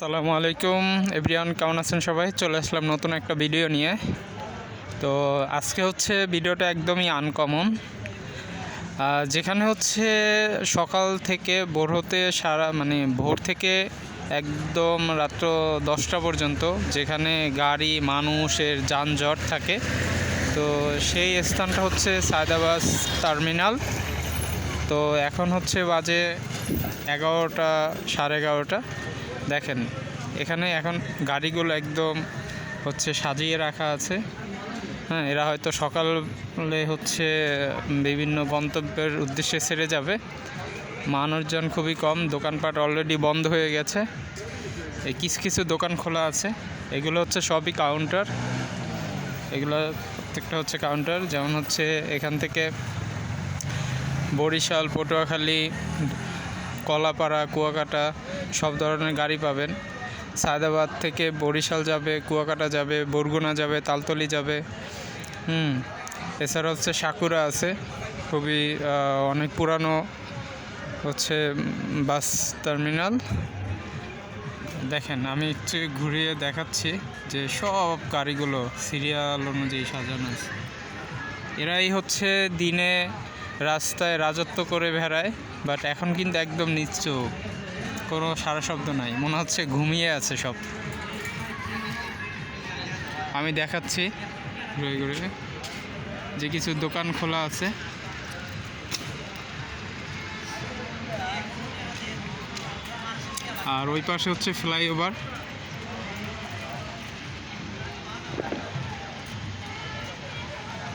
সালামু আলাইকুম। এভরিওয়ান, কেমন আছেন সবাই? চলে আসলাম নতুন একটা ভিডিও নিয়ে। তো আজকে হচ্ছে ভিডিওটা একদমই আনকমন যেখানে হচ্ছে সকাল থেকে ভোর হতে সারা মানে ভোর থেকে একদম রাত্র দশটা পর্যন্ত যেখানে গাড়ি, মানুষের যানজট থাকে, তো সেই স্থানটা হচ্ছে সায়দাবাস টার্মিনাল। তো এখন হচ্ছে বাজে এগারোটা, সাড়ে এগারোটা। দেখেন, এখানে এখন গাড়িগুলো একদম হচ্ছে সাজিয়ে রাখা আছে। হ্যাঁ এরা হয়তো সকালে হচ্ছে বিভিন্ন গন্তব্যের উদ্দেশ্যে ছেড়ে যাবে। মানুষজন খুবই কম, দোকানপাট অলরেডি বন্ধ হয়ে গেছে। এই কিছু কিছু দোকান খোলা আছে। এগুলো হচ্ছে সবই কাউন্টার এগুলো প্রত্যেকটা হচ্ছে কাউন্টার যেমন হচ্ছে এখান থেকে বরিশাল, পটুয়াখালী কলাপাড়া, কুয়াকাটা সব ধরনের গাড়ি পাবেন। সায়দাবাদ থেকে বরিশাল যাবে, কুয়াকাটা যাবে, বরগুনা যাবে, তালতলি যাবে। হুম, এছাড়া হচ্ছে সাকুরা আছে। খুবই অনেক পুরানো হচ্ছে বাস টার্মিনাল। দেখেন, আমি একটু ঘুরিয়ে দেখাচ্ছি যে সব গাড়িগুলো সিরিয়াল অনুযায়ী সাজানো আছে। এরাই হচ্ছে দিনে রাস্তায় রাজত্ব করে বেড়ায়। বাট এখন কিন্তু একদম নিশ্চুপ। কোনো সারা শব্দ নাই। মনে হচ্ছে ঘুমিয়ে আছে সব। আমি দেখাচ্ছি। যে কিছু দোকান খোলা আছে। আর ওই পাশে হচ্ছে ফ্লাইওভার।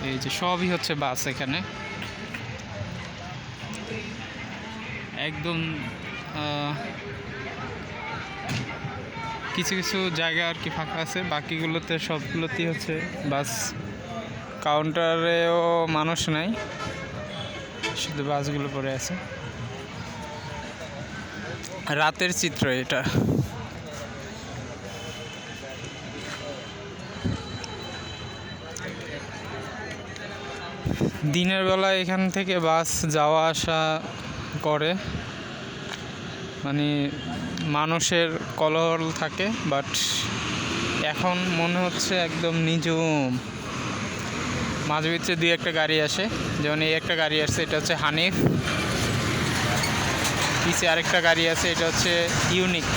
এই যে সবই হচ্ছে বাস এখানে। একদম কিছু কিছু জায়গা আর কি ফাঁকা আছে। বাকিগুলোতে সবগুলোতেই হচ্ছে বাস। কাউন্টারেও মানুষ নাই, শুধু বাসগুলো পড়ে আছে। রাতের চিত্র এটা। দিনের বেলা এখান থেকে বাস যাওয়া আসা করে। মানে মানুষের কলহল থাকে বাট এখন মনে হচ্ছে একদম নিজুম মাঝে ভিতরে দুই একটা গাড়ি আসে, যেমন এই একটা গাড়ি আসছে, এটা হচ্ছে হানিফ। পিছে আরেকটা গাড়ি আছে, এটা হচ্ছে ইউনিক।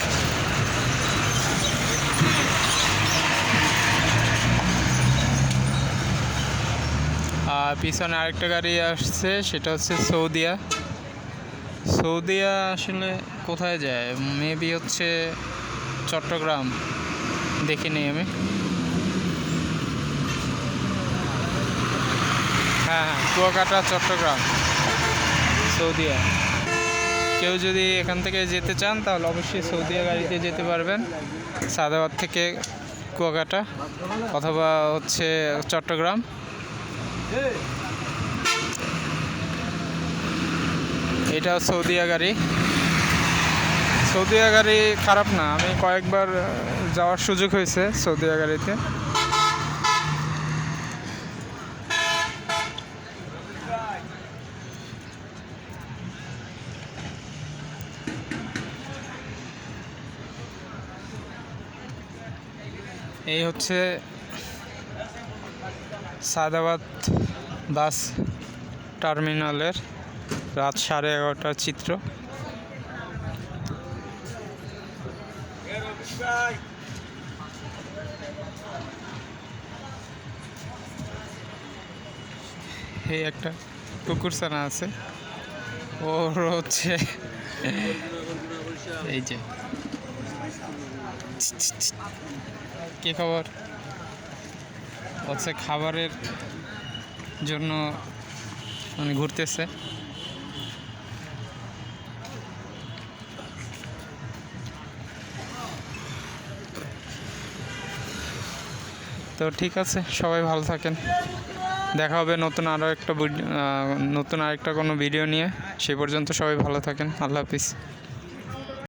আর পিছনে আরেকটা গাড়ি আসছে, সেটা হচ্ছে সৌদিয়া। সৌদিয়া আসলে কোথায় যায়? মেবি হচ্ছে চট্টগ্রাম। দেখিনি আমি। হ্যাঁ হ্যাঁ কুয়াকাটা, চট্টগ্রাম। সৌদিয়া। কেউ যদি এখান থেকে যেতে চান, তাহলে অবশ্যই সৌদিয়া গাড়িতে যেতে পারবেন। সাদাবাদ থেকে কুয়াকাটা, অথবা হচ্ছে চট্টগ্রাম। এটা সৌদিয়া গাড়ি সৌদিয়া গাড়ি খারাপ না, আমি কয়েকবার যাওয়ার সুযোগ হয়েছে সৌদিয়া গাড়িতে এই হচ্ছে সাদাবাদ বাস টার্মিনালের রাত সাড়ে এগারোটার চিত্র। এই একটা কুকুরছানা আছে। ওর হচ্ছে এই যে। কি খবর? হচ্ছে খাবারের জন্য মানে ঘুরতেছে। তো ঠিক আছে, সবাই ভালো থাকেন। দেখা হবে নতুন আরও একটা নতুন আরেকটা কোনো ভিডিও নিয়ে। সেই পর্যন্ত সবাই ভালো থাকেন, আল্লাহ হাফিজ।